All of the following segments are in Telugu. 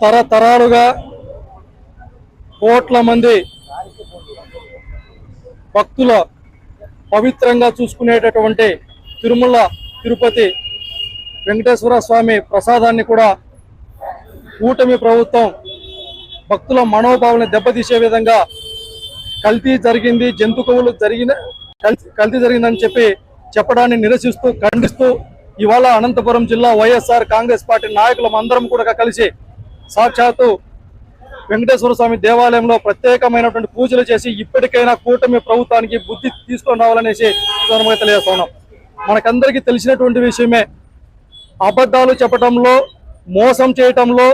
తరతరాలుగా కోట్ల మంది భక్తుల పవిత్రంగా చూసుకునేటటువంటి తిరుమల తిరుపతి వెంకటేశ్వర స్వామి ప్రసాదాన్ని కూడా కూటమి ప్రభుత్వం భక్తుల మనోభావాలను దెబ్బతీసే విధంగా కల్తీ జరిగింది జంతు జరిగిన కల్- కల్తీ జరిగిందని చెప్పి చెప్పడాన్ని నిరసిస్తూ ఖండిస్తూ ఇవాళ అనంతపురం జిల్లా వైఎస్ఆర్ కాంగ్రెస్ పార్టీ నాయకులం అందరం కూడా కలిసి సాక్షాత్తు వెంకటేశ్వర స్వామి దేవాలయంలో ప్రత్యేకమైనటువంటి పూజలు చేసి ఇప్పటికైనా కూటమి ప్రభుత్వానికి బుద్ధి తీసుకొని రావాలనేసి సందర్భంగా తెలియజేస్తున్నాం. మనకందరికీ తెలిసినటువంటి విషయమే అబద్ధాలు చెప్పటంలో మోసం చేయటంలో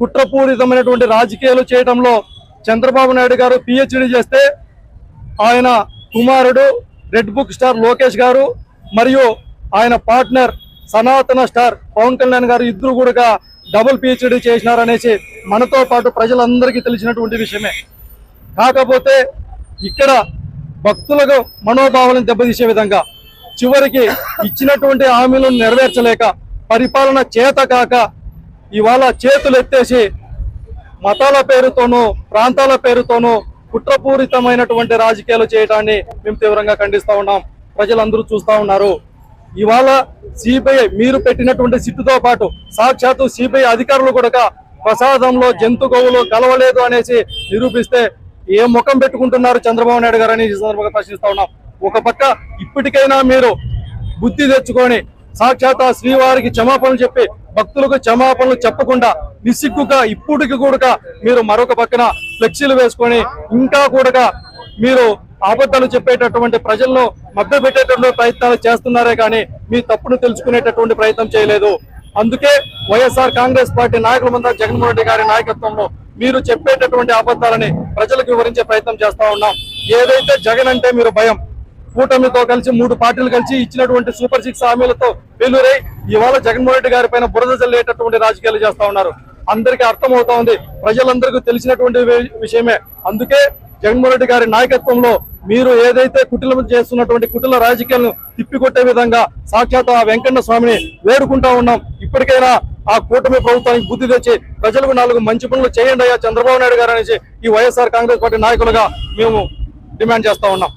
కుట్రపూరితమైనటువంటి రాజకీయాలు చేయటంలో చంద్రబాబు నాయుడు గారు పిహెచ్డి చేస్తే ఆయన కుమారుడు రెడ్ బుక్ స్టార్ లోకేష్ గారు మరియు ఆయన పార్ట్నర్ సనాతన స్టార్ పవన్ కళ్యాణ్ గారు ఇద్దరు కూడా డబుల్ పిహెచ్డి చేసినారనేసి మనతో పాటు ప్రజలందరికీ తెలిసినటువంటి విషయమే. కాకపోతే ఇక్కడ భక్తులకు మనోభావాలను దెబ్బతీసే విధంగా చివరికి ఇచ్చినటువంటి హామీలను నెరవేర్చలేక పరిపాలన చేత కాక ఇవాళ చేతులు ఎత్తేసి మతాల పేరుతోనూ ప్రాంతాల పేరుతోనూ కుట్రపూరితమైనటువంటి రాజకీయాలు చేయడాన్ని మేము తీవ్రంగా ఖండిస్తూ ఉన్నాం. ప్రజలందరూ చూస్తా ఉన్నారు. ఇవాళ సిబిఐ మీరు పెట్టినటువంటి సిట్టుతో పాటు సాక్షాత్తు సిబిఐ అధికారులు కూడా ప్రసాదంలో జంతు గోవులు కలవలేదు అనేసి నిరూపిస్తే ఏ ముఖం పెట్టుకుంటున్నారు చంద్రబాబు నాయుడు గారు అని ఈ సందర్భంగా ప్రశ్నిస్తా ఉన్నాం. ఒక పక్క ఇప్పటికైనా మీరు బుద్ధి తెచ్చుకొని సాక్షాత్ ఆ శ్రీవారికి క్షమాపణలు చెప్పి భక్తులకు క్షమాపణలు చెప్పకుండా నిసిగ్గుగా ఇప్పటికి కూడా మీరు మరొక పక్కన ఫ్లెక్సీలు వేసుకొని ఇంకా కూడా మీరు అబద్ధాలు చెప్పేటటువంటి ప్రజలను మభ్యపెట్టేటటువంటి ప్రయత్నాలు చేస్తున్నారే కానీ మీ తప్పును తెలుసుకునేటటువంటి ప్రయత్నం చేయలేదు. అందుకే వైఎస్ఆర్ కాంగ్రెస్ పార్టీ నాయకుల ముందు జగన్మోహన్ రెడ్డి గారి నాయకత్వంలో మీరు చెప్పేటటువంటి అబద్ధాలని ప్రజలకు వివరించే ప్రయత్నం చేస్తా ఉన్నాం. ఏదైతే జగన్ అంటే మీరు భయం కూటమితో కలిసి మూడు పార్టీలు కలిసి ఇచ్చినటువంటి సూపర్ సిక్స్ హామీలతో వెలురై ఇవాళ జగన్మోహన్ రెడ్డి గారి పైన బురద చల్లేటటువంటి రాజకీయాలు చేస్తా ఉన్నారు. అందరికీ అర్థమవుతా ఉంది. ప్రజలందరికీ తెలిసినటువంటి వి- విషయమే. అందుకే జగన్మోహన్ రెడ్డి గారి నాయకత్వంలో మీరు ఏదైతే కుటిలం చేస్తున్నటువంటి కుటిల రాజకీయాలను తిప్పికొట్టే విధంగా సాక్షాత్ ఆ వెంకన్న స్వామిని వేడుకుంటా ఉన్నాం. ఇప్పటికైనా ఆ కూటమి ప్రభుత్వానికి బుద్ధి తెచ్చి ప్రజలకు నాలుగు మంచి పనులు చేయండి అయ్యా చంద్రబాబు నాయుడు గారు అనేసి ఈ వైఎస్ఆర్ కాంగ్రెస్ పార్టీ నాయకులుగా మేము డిమాండ్ చేస్తా ఉన్నాం.